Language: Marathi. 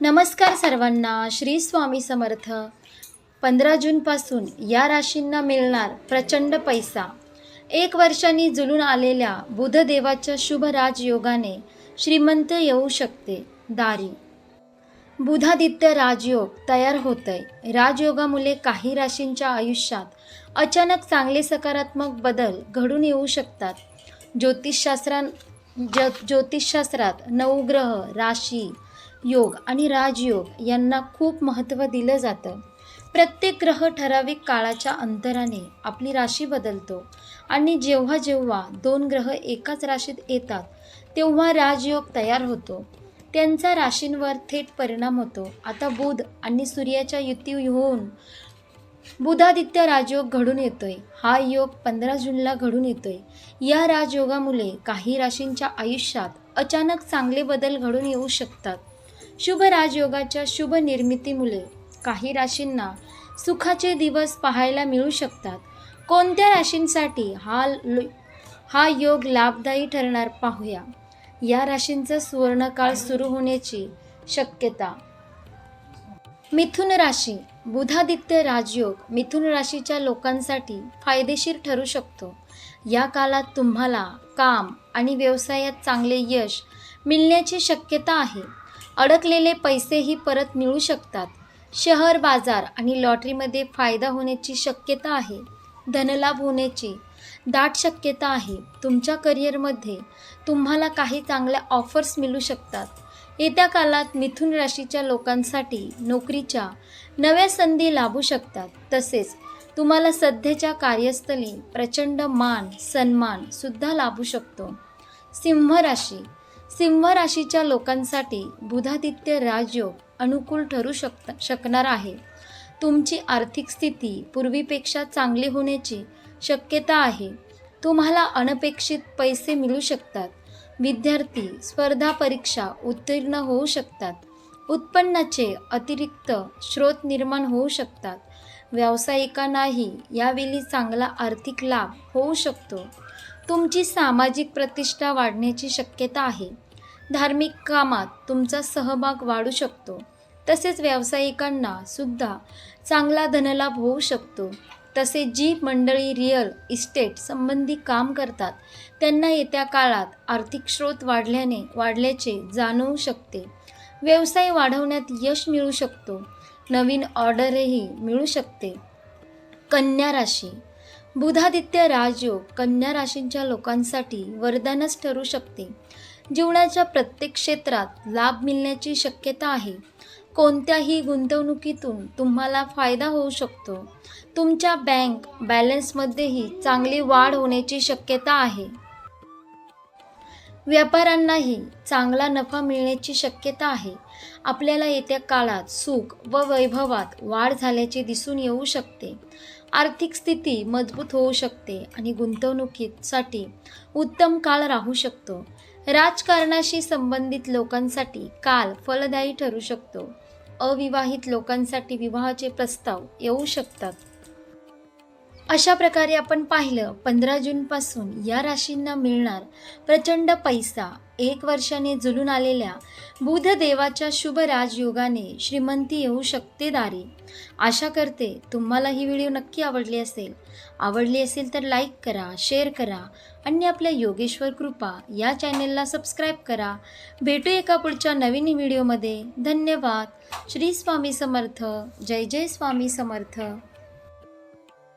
नमस्कार सर्वांना श्री स्वामी समर्थ. पंधरा जूनपासून या राशींना मिळणार प्रचंड पैसा. एक वर्षांनी जुलून आलेल्या बुधदेवाच्या शुभ राजयोगाने श्रीमंत येऊ शकते दारी. बुधादित्य राजयोग तयार होतंय. राजयोगामुळे काही राशींच्या आयुष्यात अचानक चांगले सकारात्मक बदल घडून येऊ शकतात. ज्योतिषशास्त्रां ज्यो ज्योतिषशास्त्रात नवग्रह राशी योग आणि राजयोग यांना खूप महत्त्व दिलं जातं. प्रत्येक ग्रह ठराविक काळाच्या अंतराने आपली राशी बदलतो आणि जेव्हा जेव्हा दोन ग्रह एकाच राशीत येतात तेव्हा राजयोग तयार होतो. त्यांचा राशींवर थेट परिणाम होतो. आता बुध आणि सूर्याच्या युती होऊन बुधादित्य राजयोग घडून येतोय. हा योग पंधरा जूनला घडून येतोय. या राजयोगामुळे काही राशींच्या आयुष्यात अचानक चांगले बदल घडून येऊ शकतात. शुभ राजयोगाच्या शुभ निर्मितीमुळे काही राशींना सुखाचे दिवस पाहायला मिळू शकतात. कोणत्या राशींसाठी हा हा योग लाभदायी ठरणार पाहूया. या राशींचा सुवर्णकाळ सुरू होण्याची शक्यता. मिथुन राशी बुधादित्य राजयोग मिथुन राशीच्या लोकांसाठी फायदेशीर ठरू शकतो. या काळात तुम्हाला काम आणि व्यवसायात चांगले यश मिळण्याची शक्यता आहे. अडकलेले पैसेही परत मिळू शकतात. शहर बाजार आणि लॉटरीमध्ये फायदा होण्याची शक्यता आहे. धनलाभ होण्याची दाट शक्यता आहे. तुमच्या करिअरमध्ये तुम्हाला काही चांगल्या ऑफर्स मिळू शकतात. येत्या काळात मिथुन राशीच्या लोकांसाठी नोकरीच्या नव्या संधी लाभू शकतात. तसेच तुम्हाला सध्याच्या कार्यस्थळी प्रचंड मान सन्मान सुद्धा लाभू शकतो. सिंह राशी सिंह राशीच्या लोकांसाठी बुधादित्य राजयोग अनुकूल ठरू शक शकणार आहे. तुमची आर्थिक स्थिती पूर्वीपेक्षा चांगली होण्याची शक्यता आहे. तुम्हाला अनपेक्षित पैसे मिळू शकतात. विद्यार्थी स्पर्धा परीक्षा उत्तीर्ण होऊ शकतात. उत्पन्नाचे अतिरिक्त स्रोत निर्माण होऊ शकतात. व्यावसायिकांनाही यावेळी चांगला आर्थिक लाभ होऊ शकतो. तुमची सामाजिक प्रतिष्ठा वाढण्याची शक्यता आहे. धार्मिक कामात तुमचा सहभाग वाढू शकतो. तसेच व्यावसायिकांना सुद्धा चांगला धनलाभ होऊ शकतो. तसे जी मंडळी रिअल इस्टेट संबंधी काम करतात त्यांना येत्या काळात आर्थिक स्रोत वाढल्याने वाढल्याचे जाणवू शकते. व्यवसाय वाढवण्यात यश मिळू शकतो. नवीन ऑर्डरही मिळू शकते. कन्या राशी बुधादित्य राजयोग कन्या राशींच्या लोकांसाठी वरदानच ठरू शकते. जीवनाच्या प्रत्येक क्षेत्रात लाभ मिळण्याची शक्यता आहे. कोणत्याही गुंतवणुकीतून तुम्हाला फायदा होऊ शकतो. तुमच्या बँक बॅलन्समध्येही चांगली वाढ होण्याची शक्यता आहे. व्यापाऱ्यांनाही चांगला नफा मिळण्याची शक्यता आहे. आपल्याला येत्या काळात सुख व वैभवात वाढ झाल्याचे दिसून येऊ शकते. आर्थिक स्थिती मजबूत होऊ शकते आणि गुंतवणुकीसाठी उत्तम काळ राहू शकतो. राजकारणाशी संबंधित लोकांसाठी काल फलदायी ठरू शकतो. अविवाहित लोकांसाठी विवाहाचे प्रस्ताव येऊ शकतात. अशा प्रकारे आपण पाहिलं पंधरा जूनपासून या राशींना मिळणार प्रचंड पैसा. एक वर्षाने जुलून आलेल्या बुधदेवाच्या शुभ राजयोगाने श्रीमंती येऊ शकते दारी. आशा करते तुम्हाला ही व्हिडिओ नक्की आवडली असेल. आवडली असेल तर लाईक करा शेअर करा आणि आपल्या योगेश्वर कृपा या चॅनेलला सबस्क्राईब करा. भेटू एका पुढच्या नवीन व्हिडिओमध्ये. धन्यवाद. श्री स्वामी समर्थ. जय जय स्वामी समर्थ.